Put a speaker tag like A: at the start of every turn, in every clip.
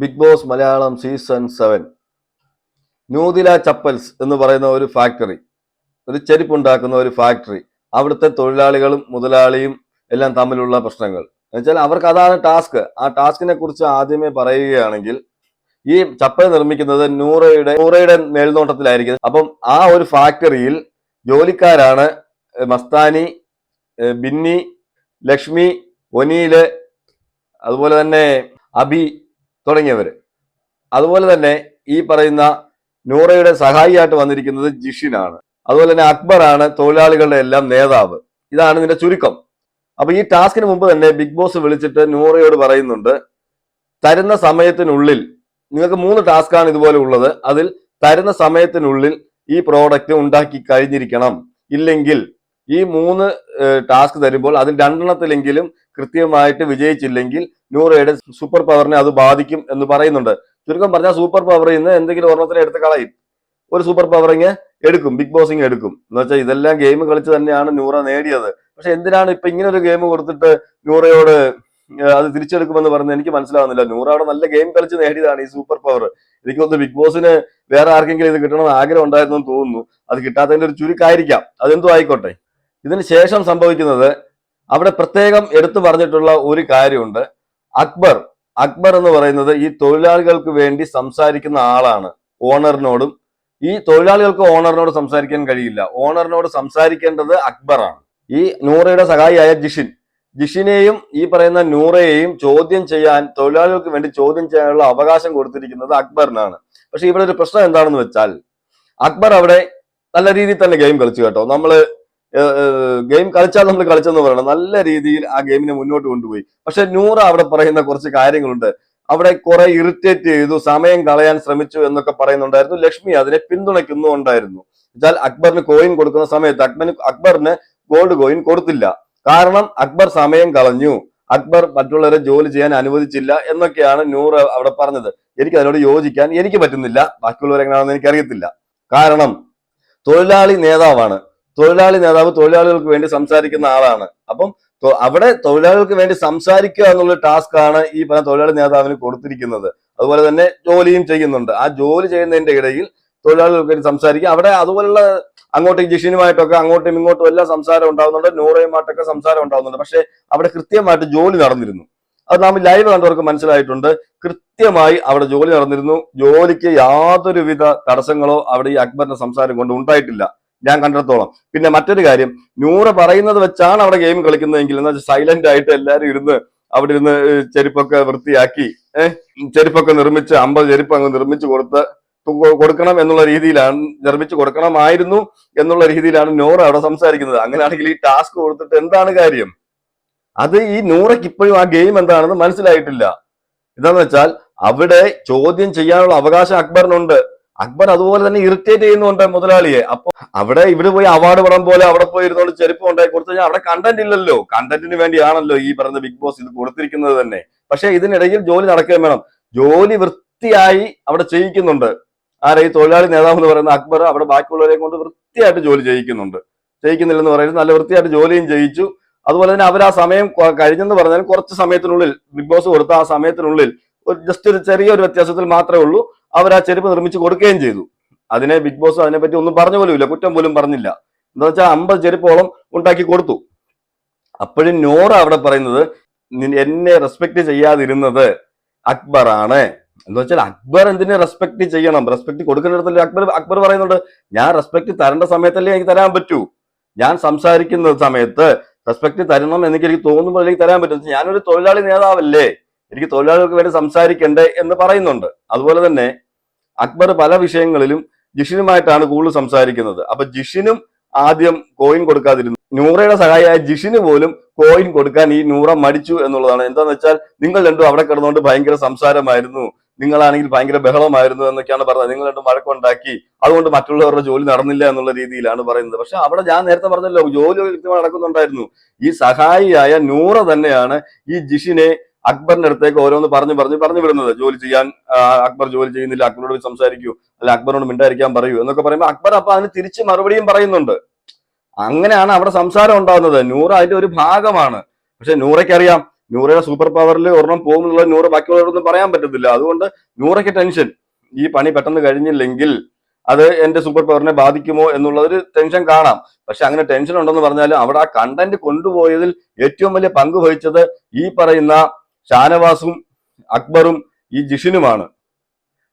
A: Big boss Malayalam season seven. ന്യൂദില ചപ്പൽസ് എന്ന് പറയുന്ന ഒരു ഫാക്ടറി ഒരു ചെരുപ്പുണ്ടാക്കുന്ന ഒരു ഫാക്ടറി അവിടുത്തെ തൊഴിലാളികളും മുതലാളിയും എല്ലാം തമ്മിലുള്ള പ്രശ്നങ്ങൾ. എന്നുവെച്ചാൽ അവർക്ക് അതാണ് ടാസ്ക്. ആ ടാസ്കിനെ കുറിച്ച് ആദ്യമേ പറയുകയാണെങ്കിൽ ഈ ചപ്പൽ നിർമ്മിക്കുന്നത് നൂറയുടെ നൂറയുടെ മേൽനോട്ടത്തിലായിരിക്കും. അപ്പം ആ ഒരു ഫാക്ടറിയിൽ ജോലിക്കാരാണ് മസ്താനി ബിന്നി ലക്ഷ്മി ഒനീൽ അതുപോലെ തന്നെ അബി തുടങ്ങിയവര്. അതുപോലെ തന്നെ ഈ പറയുന്ന നൂറയുടെ സഹായിയായിട്ട് വന്നിരിക്കുന്നത് ജിഷിനാണ്. അതുപോലെ തന്നെ അക്ബറാണ് തൊഴിലാളികളുടെ എല്ലാം നേതാവ്. ഇതാണ് ഇതിന്റെ ചുരുക്കം. അപ്പൊ ഈ ടാസ്കിന് മുമ്പ് തന്നെ ബിഗ് ബോസ് വിളിച്ചിട്ട് നൂറയോട് പറയുന്നുണ്ട് തരുന്ന സമയത്തിനുള്ളിൽ നിങ്ങൾക്ക് മൂന്ന് ടാസ്കാണ് ഇതുപോലെ ഉള്ളത്. അതിൽ തരുന്ന സമയത്തിനുള്ളിൽ ഈ പ്രോഡക്റ്റ് ഉണ്ടാക്കി കഴിഞ്ഞിരിക്കണം. ഇല്ലെങ്കിൽ ഈ മൂന്ന് ടാസ്ക് തരുമ്പോൾ അതിൽ രണ്ടെണ്ണത്തിലെങ്കിലും കൃത്യമായിട്ട് വിജയിച്ചില്ലെങ്കിൽ നൂറയുടെ സൂപ്പർ പവറിനെ അത് ബാധിക്കും എന്ന് പറയുന്നുണ്ട്. ചുരുക്കം പറഞ്ഞാൽ സൂപ്പർ പവറിൽ നിന്ന് എന്തെങ്കിലും ഒരെണ്ണത്തിനെ എടുത്ത് കളയും. ഒരു സൂപ്പർ പവറിങ് എടുക്കും ബിഗ് ബോസിങ് എടുക്കും. എന്ന് വെച്ചാൽ ഇതെല്ലാം ഗെയിം കളിച്ച് തന്നെയാണ് നൂറ നേടിയത്. പക്ഷെ എന്തിനാണ് ഇപ്പൊ ഇങ്ങനെ ഒരു ഗെയിം കൊടുത്തിട്ട് നൂറയോട് അത് തിരിച്ചെടുക്കുമെന്ന് പറഞ്ഞ് എനിക്ക് മനസ്സിലാവുന്നില്ല. നൂറ അവിടെ നല്ല ഗെയിം കളിച്ച് നേടിയതാണ് ഈ സൂപ്പർ പവർ. എനിക്ക് തോന്നുന്നു ബിഗ് ബോസിന് വേറെ ആർക്കെങ്കിലും ഇത് കിട്ടണമെന്ന് ആഗ്രഹം ഉണ്ടായിരുന്നു തോന്നുന്നു. അത് കിട്ടാത്തതിന്റെ ഒരു ചുരുക്കായിരിക്കാം. അതെന്തോ ആയിക്കോട്ടെ. ഇതിന് ശേഷം സംഭവിക്കുന്നത് അവിടെ പ്രത്യേകം എടുത്തു പറഞ്ഞിട്ടുള്ള ഒരു കാര്യമുണ്ട്. അക്ബർ അക്ബർ എന്ന് പറയുന്നത് ഈ തൊഴിലാളികൾക്ക് വേണ്ടി സംസാരിക്കുന്ന ആളാണ്. ഓണറിനോടും ഈ തൊഴിലാളികൾക്ക് ഓണറിനോട് സംസാരിക്കാൻ കഴിയില്ല. ഓണറിനോട് സംസാരിക്കേണ്ടത് അക്ബറാണ്. ഈ നൂറയുടെ സഹായിയായ ജിഷിൻ. ജിഷിനെയും ഈ പറയുന്ന നൂറയെയും ചോദ്യം ചെയ്യാൻ തൊഴിലാളികൾക്ക് വേണ്ടി ചോദ്യം ചെയ്യാനുള്ള അവകാശം കൊടുത്തിരിക്കുന്നത് അക്ബറിനാണ്. പക്ഷെ ഇവിടെ ഒരു പ്രശ്നം എന്താണെന്ന് വെച്ചാൽ അക്ബർ അവിടെ നല്ല രീതിയിൽ തന്നെ ഗെയിം കളിച്ചു കേട്ടോ. നമ്മൾ ഗെയിം കളിച്ചാൽ നമ്മൾ കളിച്ചെന്ന് പറയണം. നല്ല രീതിയിൽ ആ ഗെയിമിനെ മുന്നോട്ട് കൊണ്ടുപോയി. പക്ഷെ നൂറ അവിടെ പറയുന്ന കുറച്ച് കാര്യങ്ങളുണ്ട്. അവിടെ കുറെ ഇറിറ്റേറ്റ് ചെയ്തു സമയം കളയാൻ ശ്രമിച്ചു എന്നൊക്കെ പറയുന്നുണ്ടായിരുന്നു. ലക്ഷ്മി അതിനെ പിന്തുണയ്ക്കുന്നുണ്ടായിരുന്നു. എന്നാൽ അക്ബറിന് കോയിൻ കൊടുക്കുന്ന സമയത്ത് അക്ബറിന് അക്ബറിന് ഗോൾഡ് കോയിൻ കൊടുത്തില്ല. കാരണം അക്ബർ സമയം കളഞ്ഞു. അക്ബർ മറ്റുള്ളവരെ ജോലി ചെയ്യാൻ അനുവദിച്ചില്ല എന്നൊക്കെയാണ് നൂറ് അവിടെ പറഞ്ഞത്. എനിക്ക് അതിനോട് യോജിക്കാൻ എനിക്ക് പറ്റുന്നില്ല. ബാക്കിയുള്ളവരെങ്ങനെയാണെന്ന് എനിക്കറിയത്തില്ല. കാരണം തൊഴിലാളി നേതാവാണ്. തൊഴിലാളി നേതാവ് തൊഴിലാളികൾക്ക് വേണ്ടി സംസാരിക്കുന്ന ആളാണ്. അപ്പം അവിടെ തൊഴിലാളികൾക്ക് വേണ്ടി സംസാരിക്കുക എന്നുള്ള ടാസ്ക് ആണ് ഈ പറഞ്ഞ തൊഴിലാളി നേതാവിന് കൊടുത്തിരിക്കുന്നത്. അതുപോലെ തന്നെ ജോലിയും ചെയ്യുന്നുണ്ട്. ആ ജോലി ചെയ്യുന്നതിന്റെ ഇടയിൽ തൊഴിലാളികൾക്ക് വേണ്ടി സംസാരിക്കുക. അവിടെ അതുപോലുള്ള അങ്ങോട്ടും ജിഷിനുമായിട്ടൊക്കെ അങ്ങോട്ടും ഇങ്ങോട്ടും എല്ലാം സംസാരം ഉണ്ടാകുന്നുണ്ട് നൂറയുമായിട്ടൊക്കെ സംസാരം ഉണ്ടാകുന്നുണ്ട് പക്ഷെ അവിടെ കൃത്യമായിട്ട് ജോലി നടന്നിരുന്നു. അത് നാം ലൈവ് കണ്ടവർക്ക് മനസ്സിലായിട്ടുണ്ട്. കൃത്യമായി അവിടെ ജോലി നടന്നിരുന്നു. ജോലിക്ക് യാതൊരുവിധ തടസ്സങ്ങളോ അവിടെ ഈ അക്ബറിന്റെ സംസാരം കൊണ്ട് ഉണ്ടായിട്ടില്ല. ഞാൻ കണ്ടിടത്തോളം. പിന്നെ മറ്റൊരു കാര്യം നൂറ് പറയുന്നത് വെച്ചാണ് അവിടെ ഗെയിം കളിക്കുന്നതെങ്കിൽ എന്ന് വെച്ചാൽ സൈലന്റ് ആയിട്ട് എല്ലാവരും ഇരുന്ന് അവിടെ ഇരുന്ന് ചെരുപ്പൊക്കെ വൃത്തിയാക്കി ഏഹ് ചെരുപ്പൊക്കെ നിർമ്മിച്ച് അമ്പത് ചെരുപ്പ് അങ്ങ് നിർമ്മിച്ച് കൊടുത്ത് കൊടുക്കണം എന്നുള്ള രീതിയിലാണ് നിർമ്മിച്ചു കൊടുക്കണമായിരുന്നു എന്നുള്ള രീതിയിലാണ് നൂറ അവിടെ സംസാരിക്കുന്നത്. അങ്ങനെയാണെങ്കിൽ ഈ ടാസ്ക് കൊടുത്തിട്ട് എന്താണ് കാര്യം? അത് ഈ നൂറയ്ക്ക് ഇപ്പോഴും ആ ഗെയിം എന്താണെന്ന് മനസ്സിലായിട്ടില്ല. എന്താന്ന് വെച്ചാൽ അവിടെ ചോദ്യം ചെയ്യാനുള്ള അവകാശം അക്ബറിനുണ്ട്. അക്ബർ അതുപോലെ തന്നെ ഇറിറ്റേറ്റ് ചെയ്യുന്നുണ്ട് മുതലാളിയെ. അപ്പൊ അവിടെ ഇവിടെ പോയി അവാർഡ് പടം പോലെ അവിടെ പോയി ഇരുന്നോണ്ട് ചെരുപ്പ് ഉണ്ടായി കൊടുത്തു കഴിഞ്ഞാൽ അവിടെ കണ്ടന്റ് ഇല്ലല്ലോ. കണ്ടന്റിന് വേണ്ടിയാണല്ലോ ഈ പറയുന്ന ബിഗ് ബോസ് ഇത് കൊടുത്തിരിക്കുന്നത് തന്നെ. പക്ഷെ ഇതിനിടയിൽ ജോലി നടക്കുകയും വേണം. ജോലി വൃത്തിയായി അവിടെ ചെയ്യിക്കുന്നുണ്ട്. ആരെ ഈ തൊഴിലാളി നേതാവ് എന്ന് പറയുന്ന അക്ബർ അവിടെ ബാക്കിയുള്ളവരെ കൊണ്ട് വൃത്തിയായിട്ട് ജോലി ചെയ്യിക്കുന്നുണ്ട്. ചെയ്യിക്കുന്നില്ലെന്ന് പറയുന്നത് നല്ല വൃത്തിയായിട്ട് ജോലിയും ചെയ്യിച്ചു. അതുപോലെ തന്നെ അവർ ആ സമയം കഴിഞ്ഞെന്ന് പറഞ്ഞാൽ കുറച്ച് സമയത്തിനുള്ളിൽ ബിഗ് ബോസ് കൊടുത്ത ആ സമയത്തിനുള്ളിൽ ഒരു ജസ്റ്റ് ഒരു ചെറിയൊരു വ്യത്യാസത്തിൽ മാത്രമേ ഉള്ളൂ. അവർ ആ ചെരുപ്പ് നിർമ്മിച്ച് കൊടുക്കുകയും ചെയ്തു. അതിനെ ബിഗ് ബോസ് അതിനെപ്പറ്റി ഒന്നും പറഞ്ഞു പോലുമില്ല. കുറ്റം പോലും പറഞ്ഞില്ല. എന്താ വെച്ചാൽ അമ്പത് ചെരുപ്പോളം ഉണ്ടാക്കി കൊടുത്തു. അപ്പോഴും നോറ അവിടെ പറയുന്നത് "നി- എന്നെ റെസ്പെക്ട് ചെയ്യാതിരുന്നത് അക്ബർ ആണ്. എന്ന് വെച്ചാൽ അക്ബർ എന്തിനെ റെസ്പെക്ട് ചെയ്യണം? റെസ്പെക്ട് കൊടുക്കുന്നിടത്തല്ലേ അക്ബർ അക്ബർ പറയുന്നുണ്ട് ഞാൻ റെസ്പെക്ട് തരേണ്ട സമയത്തല്ലേ എനിക്ക് തരാൻ പറ്റൂ. ഞാൻ സംസാരിക്കുന്ന സമയത്ത് റെസ്പെക്ട് തരണം എന്നൊക്കെ എനിക്ക് തോന്നുമ്പോൾ എനിക്ക് തരാൻ പറ്റും. ഞാനൊരു തൊഴിലാളി നേതാവല്ലേ. എനിക്ക് തൊഴിലാളികൾക്ക് വേണ്ടി സംസാരിക്കണ്ടേ എന്ന് പറയുന്നുണ്ട്. അതുപോലെ തന്നെ അക്ബർ പല വിഷയങ്ങളിലും ജിഷിനുമായിട്ടാണ് കൂടുതൽ സംസാരിക്കുന്നത്. അപ്പൊ ജിഷിനും ആദ്യം കോയിൻ കൊടുക്കാതിരുന്നു. നൂറയുടെ സഹായിയായ ജിഷിന് പോലും കോയിൻ കൊടുക്കാൻ ഈ നൂറ മടിച്ചു എന്നുള്ളതാണ്. എന്താന്ന് വെച്ചാൽ നിങ്ങൾ രണ്ടും അവിടെ കിടന്നുകൊണ്ട് ഭയങ്കര സംസാരമായിരുന്നു. നിങ്ങളാണെങ്കിൽ ഭയങ്കര ബഹളമായിരുന്നു എന്നൊക്കെയാണ് പറഞ്ഞത്. നിങ്ങൾ രണ്ടും വഴക്കുണ്ടാക്കി. അതുകൊണ്ട് മറ്റുള്ളവരുടെ ജോലി നടന്നില്ല എന്നുള്ള രീതിയിലാണ് പറയുന്നത്. പക്ഷെ അവിടെ ഞാൻ നേരത്തെ പറഞ്ഞല്ലോ ജോലി കൃത്യമായി നടക്കുന്നുണ്ടായിരുന്നു. ഈ സഹായിയായ നൂറ തന്നെയാണ് ഈ ജിഷിനെ അക്ബറിന്റെ അടുത്തേക്ക് ഓരോന്ന് പറഞ്ഞു പറഞ്ഞു പറഞ്ഞു വിടുന്നത്. ജോലി ചെയ്യാൻ അക്ബർ ജോലി ചെയ്യുന്നില്ല അക്ബറോട് സംസാരിക്കൂ അല്ല അക്ബറിനോട് മിണ്ടായിരിക്കാൻ പറയൂ എന്നൊക്കെ പറയുമ്പോൾ അക്ബർ അപ്പൊ അതിന് തിരിച്ച് മറുപടിയും പറയുന്നുണ്ട്. അങ്ങനെയാണ് അവിടെ സംസാരം ഉണ്ടാകുന്നത്. നൂറ അതിന്റെ ഒരു ഭാഗമാണ്. പക്ഷെ നൂറയ്ക്ക് അറിയാം നൂറയുടെ സൂപ്പർ പവറിൽ ഒരെണ്ണം പോകും എന്നുള്ളത് നൂറ് ബാക്കിയുള്ളവരൊന്നും പറയാൻ പറ്റത്തില്ല. അതുകൊണ്ട് നൂറയ്ക്ക് ടെൻഷൻ ഈ പണി പെട്ടെന്ന് കഴിഞ്ഞില്ലെങ്കിൽ അത് എന്റെ സൂപ്പർ പവറിനെ ബാധിക്കുമോ എന്നുള്ളൊരു ടെൻഷൻ കാണാം. പക്ഷെ അങ്ങനെ ടെൻഷൻ ഉണ്ടെന്ന് പറഞ്ഞാൽ അവിടെ ആ കണ്ടന്റ് കൊണ്ടുപോയതിൽ ഏറ്റവും വലിയ പങ്ക് വഹിച്ചത് ഈ പറയുന്ന ഷാനവാസും അക്ബറും ഈ ജിഷിനുമാണ്.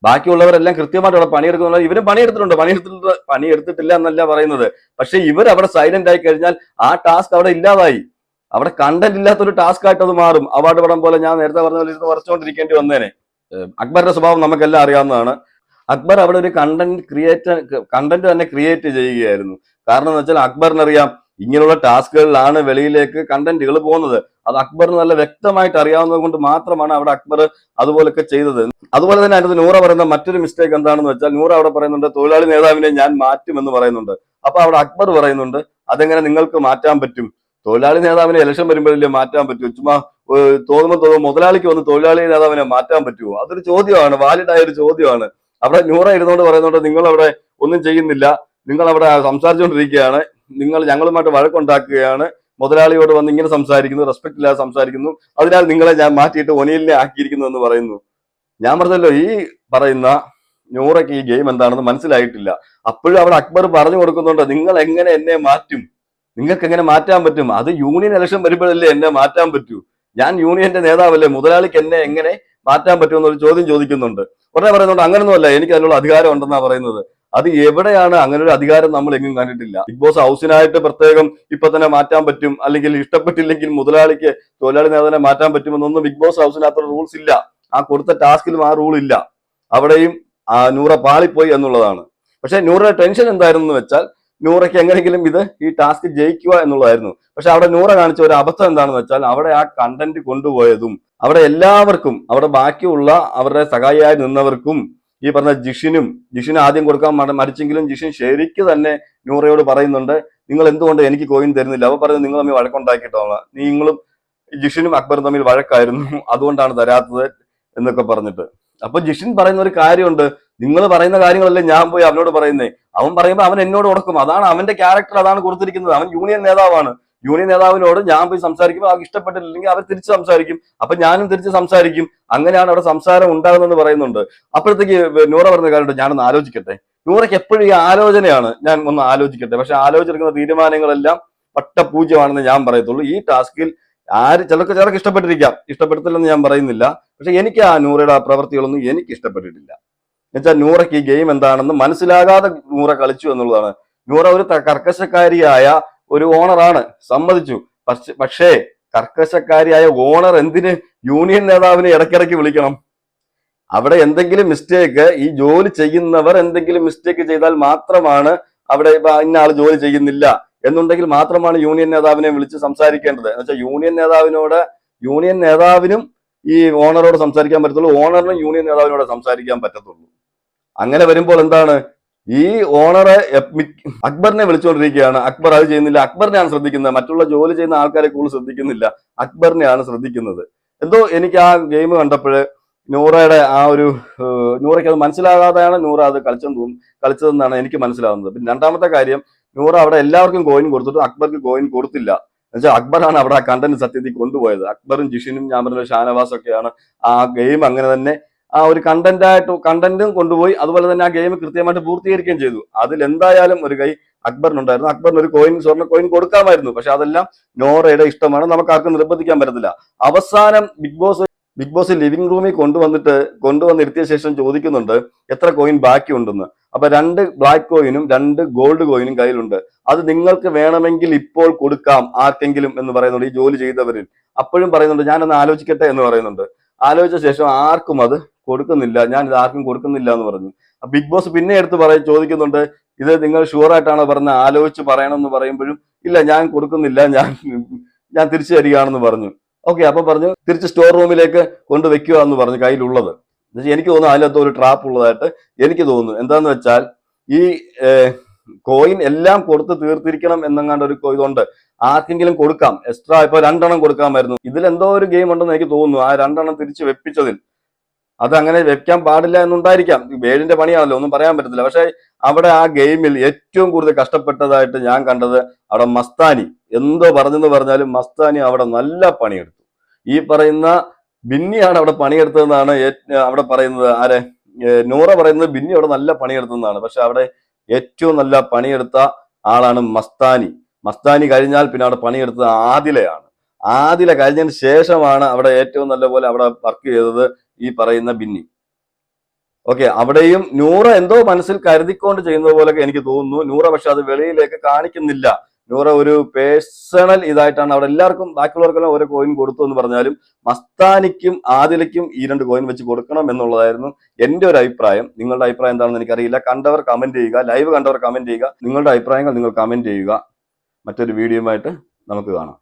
A: ബാക്കിയുള്ളവരെല്ലാം കൃത്യമായിട്ട് അവിടെ പണിയെടുക്കുന്നു ഇവരും പണിയെടുത്തിട്ടുണ്ട്. പണിയെടുത്തിട്ട് പണിയെടുത്തിട്ടില്ല എന്നല്ല പറയുന്നത്. പക്ഷെ ഇവർ അവിടെ സൈലന്റ് ആയി കഴിഞ്ഞാൽ ആ ടാസ്ക് അവിടെ ഇല്ലാതായി. അവിടെ കണ്ടന്റ് ഇല്ലാത്തൊരു ടാസ്ക് ആയിട്ട് അത് മാറും. അവാർഡ് പടം പോലെ ഞാൻ നേരത്തെ പറഞ്ഞ പോലെ വരച്ചുകൊണ്ടിരിക്കേണ്ടി വന്നേനെ. അക്ബറിന്റെ സ്വഭാവം നമുക്കെല്ലാം അറിയാവുന്നതാണ്. അക്ബർ അവിടെ ഒരു കണ്ടന്റ് ക്രിയേറ്റ് കണ്ടന്റ് തന്നെ ക്രിയേറ്റ് ചെയ്യുകയായിരുന്നു. കാരണം എന്ന് വെച്ചാൽ അക്ബറിനറിയാം ഇങ്ങനെയുള്ള ടാസ്കുകളിലാണ് വെളിയിലേക്ക് കണ്ടന്റുകൾ പോകുന്നത്. അത് അക്ബറിന് നല്ല വ്യക്തമായിട്ട് അറിയാവുന്നത് കൊണ്ട് മാത്രമാണ് അവിടെ അക്ബർ അതുപോലൊക്കെ ചെയ്തത്. അതുപോലെ തന്നെ അതിനകത്ത് നൂറ പറയുന്ന മറ്റൊരു മിസ്റ്റേക്ക് എന്താണെന്ന് വെച്ചാൽ നൂറ അവിടെ പറയുന്നുണ്ട് തൊഴിലാളി നേതാവിനെ ഞാൻ മാറ്റുമെന്ന് പറയുന്നുണ്ട്. അപ്പൊ അവിടെ അക്ബർ പറയുന്നുണ്ട് അതെങ്ങനെ നിങ്ങൾക്ക് മാറ്റാൻ പറ്റും? തൊഴിലാളി നേതാവിനെ ഇലക്ഷൻ വരുമ്പോഴല്ലേ മാറ്റാൻ പറ്റും? ചുമ്മാ തോന്നുമ്പോൾ തോന്നുമ്പോൾ മുതലാളിക്ക് വന്ന് തൊഴിലാളി നേതാവിനെ മാറ്റാൻ പറ്റുമോ അതൊരു ചോദ്യമാണ് വാലിഡ് ആയൊരു ചോദ്യമാണ്. അവിടെ നൂറ ഇരുന്നുകൊണ്ട് പറയുന്നുണ്ട് നിങ്ങൾ അവിടെ ഒന്നും ചെയ്യുന്നില്ല. നിങ്ങൾ അവിടെ സംസാരിച്ചുകൊണ്ടിരിക്കുകയാണ്. നിങ്ങൾ ഞങ്ങളുമായിട്ട് വഴക്കുണ്ടാക്കുകയാണ്. മുതലാളിയോട് വന്ന് ഇങ്ങനെ സംസാരിക്കുന്നു റെസ്പെക്ട് ഇല്ലാതെ സംസാരിക്കുന്നു. അതിനാൽ നിങ്ങളെ ഞാൻ മാറ്റിയിട്ട് ഒനിയലിനെ ആക്കിയിരിക്കുന്നു എന്ന് പറയുന്നു. ഞാൻ പറഞ്ഞല്ലോ ഈ പറയുന്ന നൂറയ്ക്ക് ഈ ഗെയിം എന്താണെന്ന് മനസ്സിലായിട്ടില്ല. അപ്പോഴും അവിടെ അക്ബർ പറഞ്ഞു കൊടുക്കുന്നുണ്ട് നിങ്ങൾ എങ്ങനെ എന്നെ മാറ്റും? നിങ്ങൾക്ക് എങ്ങനെ മാറ്റാൻ പറ്റും? അത് യൂണിയൻ ഇലക്ഷൻ വരുമ്പോഴല്ലേ എന്നെ മാറ്റാൻ പറ്റൂ? ഞാൻ യൂണിയന്റെ നേതാവല്ലേ മുതലാളിക്ക് എന്നെ എങ്ങനെ മാറ്റാൻ പറ്റുമെന്നൊരു ചോദ്യം ചോദിക്കുന്നുണ്ട്. ഉടനെ പറയുന്നുണ്ട് അങ്ങനൊന്നുമല്ല എനിക്ക് അതിനുള്ള അധികാരം ഉണ്ടെന്നാണ് പറയുന്നത്. അത് എവിടെയാണ്? അങ്ങനെ ഒരു അധികാരം നമ്മൾ എങ്ങും കണ്ടിട്ടില്ല. ബിഗ് ബോസ് ഹൗസിനായിട്ട് പ്രത്യേകം ഇപ്പൊ തന്നെ മാറ്റാൻ പറ്റും അല്ലെങ്കിൽ ഇഷ്ടപ്പെട്ടില്ലെങ്കിൽ മുതലാളിക്ക് തൊഴിലാളി നേതാവിനെ മാറ്റാൻ പറ്റുമെന്നൊന്നും ബിഗ് ബോസ് ഹൗസിനകത്ത് റൂൾസ് ഇല്ല. ആ കൊടുത്ത ടാസ്കിലും ആ റൂൾ ഇല്ല. അവിടെയും ആ നൂറ പാളിപ്പോയി എന്നുള്ളതാണ്. പക്ഷെ നൂറയുടെ ടെൻഷൻ എന്തായിരുന്നു വെച്ചാൽ നൂറയ്ക്ക് എങ്ങനെയെങ്കിലും ഇത് ഈ ടാസ്ക് ജയിക്കുക എന്നുള്ളതായിരുന്നു. പക്ഷെ അവിടെ നൂറ കാണിച്ച ഒരു അബദ്ധം എന്താണെന്ന് വെച്ചാൽ അവിടെ ആ കണ്ടന്റ് കൊണ്ടുപോയതും അവിടെ എല്ലാവർക്കും അവിടെ ബാക്കിയുള്ള അവരുടെ സഹായിയായി നിന്നവർക്കും ഈ പറഞ്ഞ ജിഷിനും ജിഷിന് ആദ്യം കൊടുക്കാൻ മട- മടിച്ചെങ്കിലും ജിഷിൻ ശരിക്ക് തന്നെ നൂറയോട് പറയുന്നുണ്ട് നിങ്ങൾ എന്തുകൊണ്ട് എനിക്ക് കോയിൻ തരുന്നില്ല? അവ പറയുന്നത് നിങ്ങൾ തമ്മിൽ വഴക്കുണ്ടാക്കിയിട്ടോളാം നിങ്ങളും ജിഷിനും അക്ബറും തമ്മിൽ വഴക്കായിരുന്നു. അതുകൊണ്ടാണ് തരാത്തത് എന്നൊക്കെ പറഞ്ഞിട്ട്. അപ്പൊ ജിഷിൻ പറയുന്ന ഒരു കാര്യമുണ്ട്. നിങ്ങൾ പറയുന്ന കാര്യങ്ങളല്ലേ ഞാൻ പോയി അവനോട് പറയുന്നേ? അവൻ പറയുമ്പോൾ അവൻ എന്നോട് കൊടുക്കും. അതാണ് അവന്റെ ക്യാരക്ടർ അതാണ് കൊടുത്തിരിക്കുന്നത്. അവൻ യൂണിയൻ നേതാവാണ്. യൂണിയൻ നേതാവിനോട് ഞാൻ പോയി സംസാരിക്കുമ്പോൾ അവർക്ക് ഇഷ്ടപ്പെട്ടില്ലെങ്കിൽ അവർ തിരിച്ച് സംസാരിക്കും. അപ്പൊ ഞാനും തിരിച്ച് സംസാരിക്കും. അങ്ങനെയാണ് അവിടെ സംസാരം ഉണ്ടാകുന്നതെന്ന് പറയുന്നുണ്ട്. അപ്പോഴത്തേക്ക് നൂറ പറഞ്ഞ കാര്യം ഞാനൊന്ന് ആലോചിക്കട്ടെ. നൂറയ്ക്ക് എപ്പോഴും ഈ ആലോചനയാണ് ഞാൻ ഒന്ന് ആലോചിക്കട്ടെ. പക്ഷെ ആലോചിച്ചെടുക്കുന്ന തീരുമാനങ്ങളെല്ലാം പട്ടപൂജ്യമാണെന്ന് ഞാൻ പറയത്തുള്ളൂ. ഈ ടാസ്കിൽ ആര് ചിലർക്ക് ചിലർക്ക് ഇഷ്ടപ്പെട്ടിരിക്കാം. ഇഷ്ടപ്പെടുത്തില്ലെന്ന് ഞാൻ പറയുന്നില്ല. പക്ഷെ എനിക്ക് ആ നൂറയുടെ ആ പ്രവൃത്തികളൊന്നും എനിക്ക് ഇഷ്ടപ്പെട്ടിട്ടില്ല. എന്നുവെച്ചാൽ നൂറയ്ക്ക് ഈ ഗെയിം എന്താണെന്ന് മനസ്സിലാകാതെ നൂറ കളിച്ചു എന്നുള്ളതാണ്. നൂറ ഒരു കർക്കശക്കാരിയായ ഒരു ഓണറാണ് സമ്മതിച്ചു. പക്ഷേ കർക്കശക്കാരിയായ ഓണർ എന്തിന് യൂണിയൻ നേതാവിനെ ഇടയ്ക്കിടയ്ക്ക് വിളിക്കണം? അവിടെ എന്തെങ്കിലും മിസ്റ്റേക്ക് ഈ ജോലി ചെയ്യുന്നവർ എന്തെങ്കിലും മിസ്റ്റേക്ക് ചെയ്താൽ മാത്രമാണ് അവിടെ ഇന്ന ആൾ ജോലി ചെയ്യുന്നില്ല എന്നുണ്ടെങ്കിൽ മാത്രമാണ് യൂണിയൻ നേതാവിനെ വിളിച്ച് സംസാരിക്കേണ്ടത്. എന്ന് വെച്ചാൽ യൂണിയൻ നേതാവിനോട് യൂണിയൻ നേതാവിനും ഈ ഓണറോട് സംസാരിക്കാൻ പറ്റത്തുള്ളൂ. ഓണറിനും യൂണിയൻ നേതാവിനോട് സംസാരിക്കാൻ പറ്റത്തുള്ളൂ. അങ്ങനെ വരുമ്പോൾ എന്താണ്? ഈ ഓണറെ അക്ബറിനെ വിളിച്ചുകൊണ്ടിരിക്കുകയാണ്. അക്ബർ അത് ചെയ്യുന്നില്ല. അക്ബറിനെയാണ് ശ്രദ്ധിക്കുന്നത്. മറ്റുള്ള ജോലി ചെയ്യുന്ന ആൾക്കാരെ കൂടുതൽ ശ്രദ്ധിക്കുന്നില്ല. അക്ബറിനെയാണ് ശ്രദ്ധിക്കുന്നത്. എന്തോ എനിക്ക് ആ ഗെയിം കണ്ടപ്പോൾ നൂറയുടെ ആ ഒരു നൂറയ്ക്ക് അത് മനസ്സിലാകാതെയാണ് നൂറ അത് കളിച്ചെന്ന് തോന്നുന്നു. കളിച്ചതെന്നാണ് എനിക്ക് മനസ്സിലാവുന്നത്. പിന്നെ രണ്ടാമത്തെ കാര്യം നൂറ അവിടെ എല്ലാവർക്കും കോയിൻ കൊടുത്തിട്ട് അക്ബർക്ക് കോയിൻ കൊടുത്തില്ല. എന്നുവെച്ചാൽ അക്ബറാണ് അവിടെ ആ കണ്ടന്റ് സത്യത്തിൽ കൊണ്ടുപോയത്. അക്ബറും ജിഷിനും ഞാൻ പറഞ്ഞ ഷാനവാസൊക്കെയാണ് ആ ഗെയിം അങ്ങനെ തന്നെ ഒരു കണ്ടന്റ് ആയിട്ട് കണ്ടന്റും കൊണ്ടുപോയി. അതുപോലെ തന്നെ ആ ഗെയിം കൃത്യമായിട്ട് പൂർത്തീകരിക്കുകയും ചെയ്തു. അതിൽ എന്തായാലും ഒരു കൈ അക്ബറിനുണ്ടായിരുന്നു അക്ബറിന് ഒരു കോയിൻ സ്വർണ കോയിൻ കൊടുക്കാമായിരുന്നു. പക്ഷെ അതെല്ലാം നോറയുടെ ഇഷ്ടമാണ്. നമുക്ക് ആർക്കും നിർബന്ധിക്കാൻ പറ്റത്തില്ല. അവസാനം big boss big boss living റൂമിൽ കൊണ്ടുവന്നിട്ട് കൊണ്ടുവന്നിരുത്തിയ ശേഷം ചോദിക്കുന്നുണ്ട് എത്ര കോയിൻ ബാക്കിയുണ്ടെന്ന് അപ്പൊ രണ്ട് ബ്ലാക്ക് കോയിനും രണ്ട് ഗോൾഡ് കോയിനും കയ്യിലുണ്ട്. അത് നിങ്ങൾക്ക് വേണമെങ്കിൽ ഇപ്പോൾ കൊടുക്കാം ആർക്കെങ്കിലും എന്ന് പറയുന്നുണ്ട് ഈ ജോലി ചെയ്തവരിൽ. അപ്പോഴും പറയുന്നുണ്ട് ഞാനൊന്ന് ആലോചിക്കട്ടെ എന്ന് പറയുന്നുണ്ട്. ആലോചിച്ച ശേഷം ആർക്കും അത് കൊടുക്കുന്നില്ല ഞാൻ ഇത് ആർക്കും കൊടുക്കുന്നില്ല എന്ന് പറഞ്ഞു ബിഗ് ബോസ് പിന്നെ എടുത്ത് പറയും ചോദിക്കുന്നുണ്ട് ഇത് നിങ്ങൾ ഷുവർ ആയിട്ടാണോ പറഞ്ഞത്? ആലോചിച്ച് പറയണം എന്ന് പറയുമ്പോഴും ഇല്ല ഞാൻ കൊടുക്കുന്നില്ല ഞാൻ ഞാൻ തിരിച്ചു തരികയാണെന്ന് പറഞ്ഞു. ഓക്കെ അപ്പൊ പറഞ്ഞു തിരിച്ച് സ്റ്റോർ റൂമിലേക്ക് കൊണ്ടുവെക്കുക എന്ന് പറഞ്ഞു കയ്യിലുള്ളത്. എനിക്ക് തോന്നുന്നു അതിനകത്ത് ഒരു ട്രാപ്പ് ഉള്ളതായിട്ട് എനിക്ക് തോന്നുന്നു. എന്താന്ന് വെച്ചാൽ ഈ കോയിൻ എല്ലാം കൊടുത്ത് തീർത്തിരിക്കണം എന്നങ്ങാണ്ട് ഒരു ഇതുണ്ട്. ആർക്കെങ്കിലും കൊടുക്കാം എക്സ്ട്രാ ഇപ്പൊ രണ്ടെണ്ണം കൊടുക്കാമായിരുന്നു. ഇതിൽ എന്തോ ഒരു ഗെയിം ഉണ്ടെന്ന് എനിക്ക് തോന്നുന്നു. ആ രണ്ടെണ്ണം തിരിച്ച് വെപ്പിച്ചതിൽ അത് അങ്ങനെ വെക്കാൻ പാടില്ല എന്നുണ്ടായിരിക്കാം. വേലിന്റെ പണിയാണല്ലോ ഒന്നും പറയാൻ പറ്റത്തില്ല. പക്ഷെ അവിടെ ആ ഗെയിമിൽ ഏറ്റവും കൂടുതൽ കഷ്ടപ്പെട്ടതായിട്ട് ഞാൻ കണ്ടത് അവിടെ മസ്താനി. എന്തോ പറഞ്ഞെന്ന് പറഞ്ഞാലും മസ്താനി അവിടെ നല്ല പണിയെടുത്തു. ഈ പറയുന്ന ബിന്നിയാണ് അവിടെ പണിയെടുത്തതെന്നാണ് അവിടെ പറയുന്നത്. ആരെ? നൂറ പറയുന്നത് ബിന്നി അവിടെ നല്ല പണിയെടുത്തതെന്നാണ്. പക്ഷെ അവിടെ ഏറ്റവും നല്ല പണിയെടുത്ത ആളാണ് മസ്താനി. മസ്താനി കഴിഞ്ഞാൽ പിന്നെ അവിടെ പണിയെടുത്തത് ആദിലയാണ്. ആദില കഴിഞ്ഞതിന് ശേഷമാണ് അവിടെ ഏറ്റവും നല്ല പോലെ അവിടെ വർക്ക് ചെയ്തത് ഈ പറയുന്ന ബിന്നി. ഓക്കെ അവിടെയും നൂറ എന്തോ മനസ്സിൽ കരുതിക്കൊണ്ട് ചെയ്യുന്നത് പോലൊക്കെ എനിക്ക് തോന്നുന്നു. നൂറ പക്ഷെ അത് വെളിയിലേക്ക് കാണിക്കുന്നില്ല. നൂറ ഒരു പേഴ്സണൽ ഇതായിട്ടാണ്. അവിടെ എല്ലാവർക്കും ബാക്കിയുള്ളവർക്കെല്ലാം ഓരോ കോയിൻ കൊടുത്തു എന്ന് പറഞ്ഞാലും മസ്താനിക്കും ആദിലയ്ക്കും ഈ രണ്ട് കോയിൻ വെച്ച് കൊടുക്കണം എന്നുള്ളതായിരുന്നു എന്റെ ഒരു അഭിപ്രായം. നിങ്ങളുടെ അഭിപ്രായം എന്താണെന്ന് എനിക്കറിയില്ല. കണ്ടവർ കമന്റ് ചെയ്യുക. ലൈവ് കണ്ടവർ കമന്റ് ചെയ്യുക. നിങ്ങളുടെ അഭിപ്രായങ്ങൾ നിങ്ങൾ കമന്റ് ചെയ്യുക. മറ്റൊരു വീഡിയോയുമായിട്ട് നമുക്ക് കാണാം.